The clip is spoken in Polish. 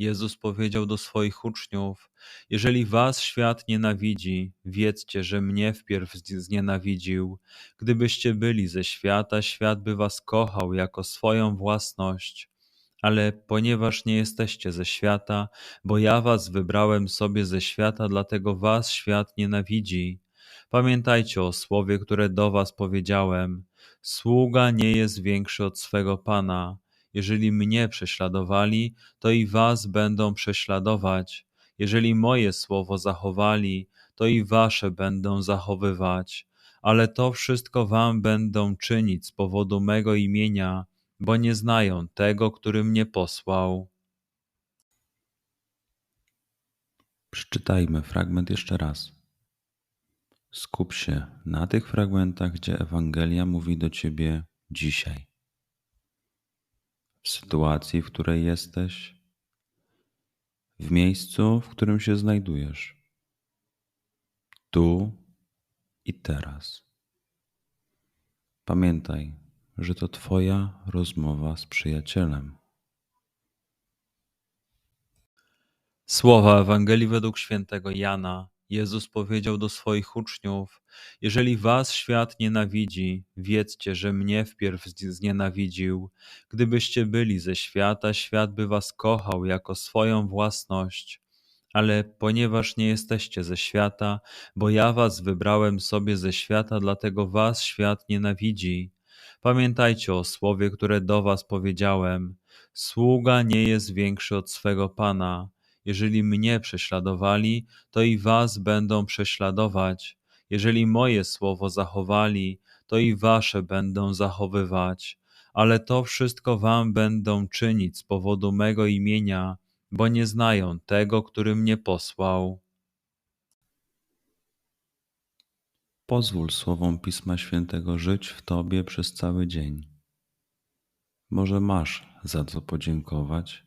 Jezus powiedział do swoich uczniów: Jeżeli was świat nienawidzi, wiedzcie, że mnie wpierw znienawidził. Gdybyście byli ze świata, świat by was kochał jako swoją własność. Ale ponieważ nie jesteście ze świata, bo ja was wybrałem sobie ze świata, dlatego was świat nienawidzi. Pamiętajcie o słowie, które do was powiedziałem: Sługa nie jest większy od swego pana. Jeżeli mnie prześladowali, to i was będą prześladować. Jeżeli moje słowo zachowali, to i wasze będą zachowywać. Ale to wszystko wam będą czynić z powodu mego imienia, bo nie znają tego, który mnie posłał. Przeczytajmy fragment jeszcze raz. Skup się na tych fragmentach, gdzie Ewangelia mówi do ciebie dzisiaj w sytuacji, w której jesteś, w miejscu, w którym się znajdujesz, tu i teraz. Pamiętaj, że to Twoja rozmowa z przyjacielem. Słowa Ewangelii według świętego Jana. Jezus powiedział do swoich uczniów: Jeżeli was świat nienawidzi, wiedzcie, że mnie wpierw znienawidził. Gdybyście byli ze świata, świat by was kochał jako swoją własność. Ale ponieważ nie jesteście ze świata, bo ja was wybrałem sobie ze świata, dlatego was świat nienawidzi. Pamiętajcie o słowie, które do was powiedziałem: Sługa nie jest większy od swego pana. Jeżeli mnie prześladowali, to i was będą prześladować. Jeżeli moje słowo zachowali, to i wasze będą zachowywać. Ale to wszystko wam będą czynić z powodu mego imienia, bo nie znają tego, który mnie posłał. Pozwól słowom Pisma Świętego żyć w Tobie przez cały dzień. Może masz za co podziękować,